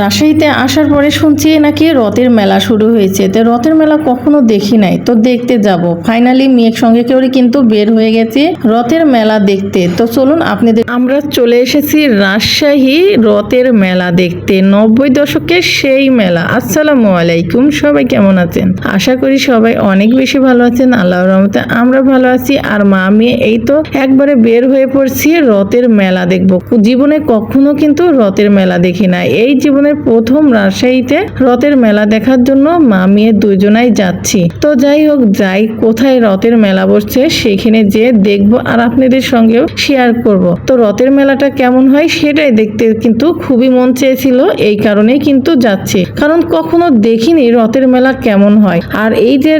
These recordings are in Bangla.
রাজশাহীতে আসার পরে শুনছি নাকি রথের মেলা শুরু হয়েছে। তো রথের মেলা কখনো দেখি নাই। তো দেখতে যাব। ফাইনালি মেয়ের সঙ্গে করে কিন্তু বের হয়ে গেছে রথের মেলা দেখতে। তো চলুন আপনাদের আমরা চলে এসেছি রাজশাহী রথের মেলা দেখতে। নব্বই দশকের সেই মেলা। আসসালামু আলাইকুম। সবাই কেমন আছেন? আশা করি সবাই অনেক বেশি ভালো আছেন। আল্লাহ রহমতে আমরা ভালো আছি। আর মা মেয়ে এই তো একবারে বের হয়ে পড়ছি রথের মেলা দেখব। জীবনে কখনো কিন্তু রথের মেলা দেখি না এই জীবনের প্রথম রাজশাহীতে রথের মেলা দেখার জন্য মা মেয়ে দুজনাই যাচ্ছি। তো যাই হোক, যাই, কোথায় রথের মেলা বসছে সেখানে যে দেখব আর আপনাদের সঙ্গেও শেয়ার করব। তো রথের মেলাটা কেমন হয় সেটাই দেখতে কিন্তু খুবই মন চেয়েছিল, এই কারণেই কিন্তু যাচ্ছি। কারণ কখনো দেখিনি রথের মেলা কেমন হয়। আর এই যে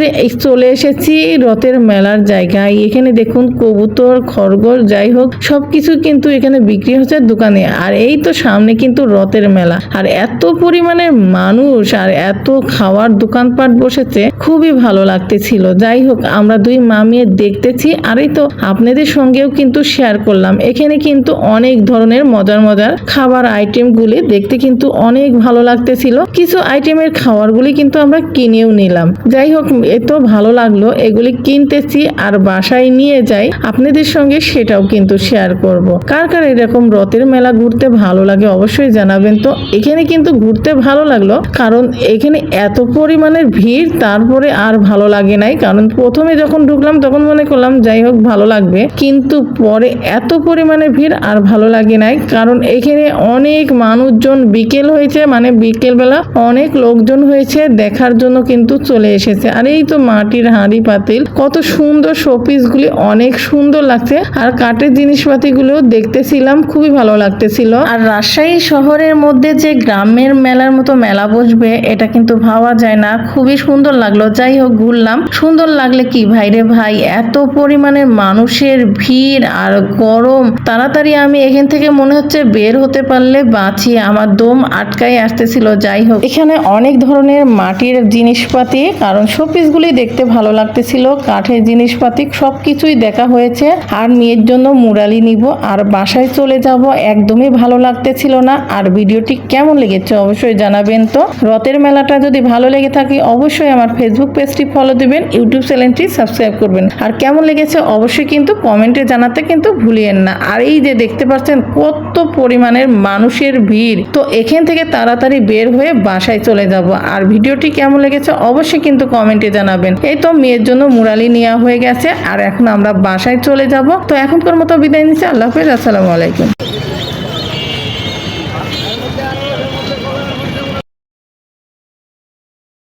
চলে এসেছি রথের মেলার জায়গায়, এখানে দেখুন কবুতর খরগোশ যাই হোক, সবকিছু কিন্তু এখানে বিক্রি হচ্ছে দোকানে। আর এই তো সামনে কিন্তু রথের মেলা। আর এত পরিমাণের মানুষ আর এত খাওয়ার দোকানপাট বসেছে, খুবই ভালো লাগতেছিল। যাই হোক, আমরা দুই মামিয়ে দেখতেছি আর এই তো আপনাদের সঙ্গেও কিন্তু শেয়ার করলাম। এখানে কিন্তু অনেক ধরনের মজার মজার খাবার আইটেমগুলি দেখতে কিন্তু অনেক ভালো লাগতেছিল। কিছু আইটেমের খাবারগুলি কিন্তু আমরা কিনেও নিলাম। যাই হোক, এত ভালো লাগল, এগুলি কিনতেছি আর বাসায় নিয়ে যাই, আপনাদের সঙ্গে সেটাও কিন্তু শেয়ার করব। কার কার এরকম রথের মেলা ঘুরতে ভালো লাগে অবশ্যই জানাবেন। তো এখানে কিন্তু ঘুরতে ভালো লাগল, কারণ এখানে এত পরিমাণের ভিড়, তারপরে আর ভালো লাগে নাই। কারণ প্রথমে যখন ঢুকলাম, তখন মনে করলাম, যাই হোক, ভালো লাগবে। কিন্তু পরে এত পরিমাণে ভিড় আর ভালো লাগে নাই, কারণ এখানে অনেক মানুষজন বিকেল হয়েছে মানে বিকেল বেলা অনেক লোকজন হয়েছে, দেখার জন্য কিন্তু চলে এসেছে। আর এই তো মাটির হাঁড়ি পাতিল, কত সুন্দর শোপিসগুলি, অনেক সুন্দর লাগছে। আর কাঠের জিনিসপাতিগুলো দেখতেছিলাম, খুবই ভালো লাগতেছিল। আর রাজশাহী শহরের মধ্যে যে গ্রামের মেলার মতো মেলা বসবে, এটা কিন্তু ভাবা যায় না। খুবই সুন্দর লাগল। যাই হোক, ঘুরলাম। সুন্দর লাগলে কি ভাই রে ভাই? এত পরিমাণে মানুষের ভিড় আর গরম। তাড়াতাড়ি আমি এখান থেকে মনে হচ্ছে বের হতে পারলে বাঁচি। আমার দম আটকাই আসতেছিল। যাই হোক, এখানে অনেক ধরনের মাটির জিনিসপাতি, কারণ শোপিসগুলি দেখতে ভালো লাগতেছিল। কাঠের জিনিসপাতি সব কিছুই দেখা হয়েছে। আর মেয়ের জন্য মুরালি নিব। আর বাসায় চলে যাব। একদমই ভালো লাগতেছিল না। আর ভিডিওটি কেমন লেগেছে, অবশ্যই জানাবেন তো। রথের মেলাটা যদি ভালো লেগে থাকে, অবশ্যই আমার ফেসবুক পেজটি ফলো দিবেন ইউটিউব চ্যানেলটি সাবস্ক্রাইব করবেন। আর কেমন লেগেছে, অবশ্যই কিন্তু কমেন্টে জানাতে কিন্তু ভুলিয়েন না। আর এই যে দেখতে পাচ্ছেন, কত পরিমাণের মানুষের ভিড়। তো এখান থেকে তাড়াতাড়ি বের হয়ে বাসায় চলে যাব। আর ভিডিওটি কেমন লেগেছে, অবশ্যই কিন্তু কমেন্টে জানাবেন। এই তো মেয়ের জন্য মুরালি নেওয়া হয়ে গেছে, আর এখন আমরা বাসায় চলে যাব। তো এখনকার মতো বিদায় নিচ্ছি, আল্লাহ হাফেজ, আসসালামু আলাইকুম।